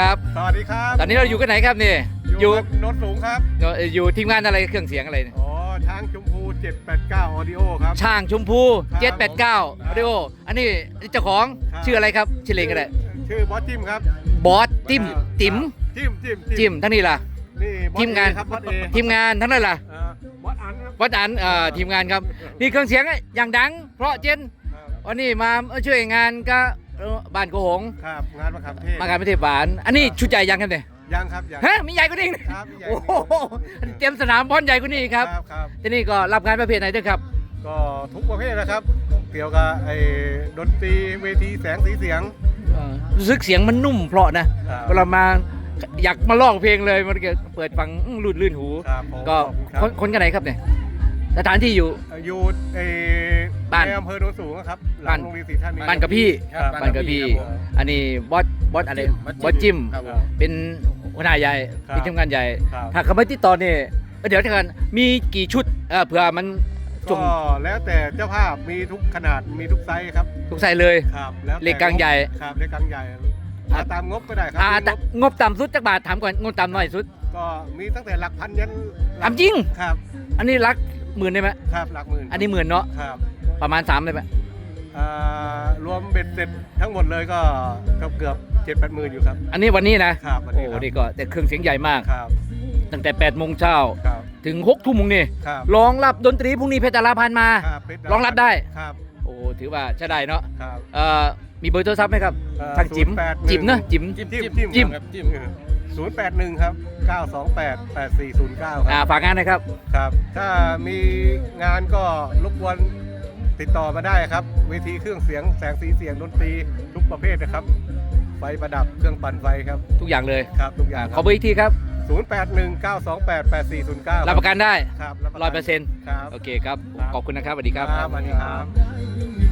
ครับ สวัสดีครับตอนนี้เราอยู่กันไหนครับนี่ อยู่โนนสูงครับเอ่ออยู่ทีมงานอะไรเครื่องเสียงอะไรเนี่ยอ๋อช้างชมพู 789 ออดิโอครับ ช่างชมพูครับเจ็ดแปดเก้าเรโออันนี้เจ้าของครับ ชื่ออะไรครับชื่อเลงก็ได้ชื่อบอสจิมครับบอสติมติ๋มจิมจิมจิมทั้งนี้ล่ะ นี่บอสทีมงาน เอครับบอสเอทีมงานทั้งนั้นล่ะเอ่อบอสอันครับวัดอันเอ่อทีมงานครับนี่เครื่องเสียงอย่างดัง เพราะเจนครับวันนี้มาช่วยงานก็เอ่อ บ้านโกหงครับงานมะขามเทศมางานประเทศบาน อันนี้ชุดใหญ่ยังครับเนี่ยยังครับยังฮะมีใหญ่กว่านี้อีกครับมีใหญ่โอ้โหเตรียมสนามบอลใหญ่กว่านี้อีกครับครับครับ ที่นี่ก็รับงานประเภทไหนด้วยครับ ก็ทุกประเภทนะครับ เกี่ยวกับไอ้ดนตรีเวทีแสงสีเสียง เอ่อรู้สึกเสียงมันนุ่มเพราะนะครับ เวลามาอยากมาลองเพลงเลยมันก็เปิดฟังอื้อลื่นลื่นหู ครับผมก็ขอบคุณครับคนคนกันไหนครับเนี่ย สถานที่อยู่ อยู่ไอ้บ้านในอำเภอโนนสูงอะครับหลังโรงเรียนศรีท่านมีบ้านกับพี่ครับบ้านกับพี่ ครับผมอันนี้บอสบอสอะไรจิมบอสจิม ครับผมเป็นหัวหน้าใหญ่ครับเป็นทีมงานใหญ่ ครับถ้าเขาไม่ติดต่อเนี่ยเดี๋ยวกันมีกี่ชุดเอ่อเผื่อมันจก็งแล้วแต่เจ้าภาพมีทุกขนาดมีทุกไซส์ครับทุกใส่เลย ครับแล้วแต่เล็กกลางใหญ่ ครับเล็กกลางใหญ่เอาตามงบก็ได้ครัอ่ามีแต่งบงบต่ำสุดจักบาทถามก่อนงบต่ำน้อยสุดก็มีตั้งแต่หลักพันยันหลัถามจริง ครับ อันนี้รัก หมื่นได้ไหมครับหลักหมื่นอันนี้หมื่นเนาะครับประมาณสามได้ไหมอ่ารวมเบ็ดเสร็จทั้งหมดเลยก็เกือบเกือบเจ็ดแปดหมื่นอยู่ครับ อันนี้วันนี้นะครับวันโอ้นี้ครับนี่ก็แต่เครื่องเสียงใหญ่มาก ครับ ตั้งแต่8โมงเช้าครับถึง6ทุ่มโมงนี่ครับรองรับดนตรีพรุ่งนี้เพชรดาราพันธ์มาครับเพชรองรับได้ครับโอ้ถือว่าใช้ได้เนาะครับเอ่อมีเบอร์โทรศัพท์ไหมครับเอ่อ ทางจิ๋ม081จิ๋มเนอะจิ๋ม จิ้มจิ้มจิ้มจิ้ม ครับจิ้มศูนย์แปดหนึ่งครับเก้าสองแปดแปดสี่ศูนย์เก้าคอ่ารับฝากงานหนะครับ ครับ ถ้ามีงานก็รบกวนติดต่อมาได้ครับ เวทีเครื่องเสียงแสงสีเสียงดนตรีทุกประเภทนะครับ ไฟประดับเครื่องปั่นไฟครับทุกอย่างเลยครับทุกอย่างขอเบอร์อีกทีครับ ศูนย์แปดหนึ่งเก้าสองแปดแปดสี่ศูนย์เก้ารับประกันได้ครับร้อยเปอร์เซ็นต์ครับ โอเคครับ ครับ ขอบคุณนะครับสวัสดีครับ ครับสวัสดีครับโ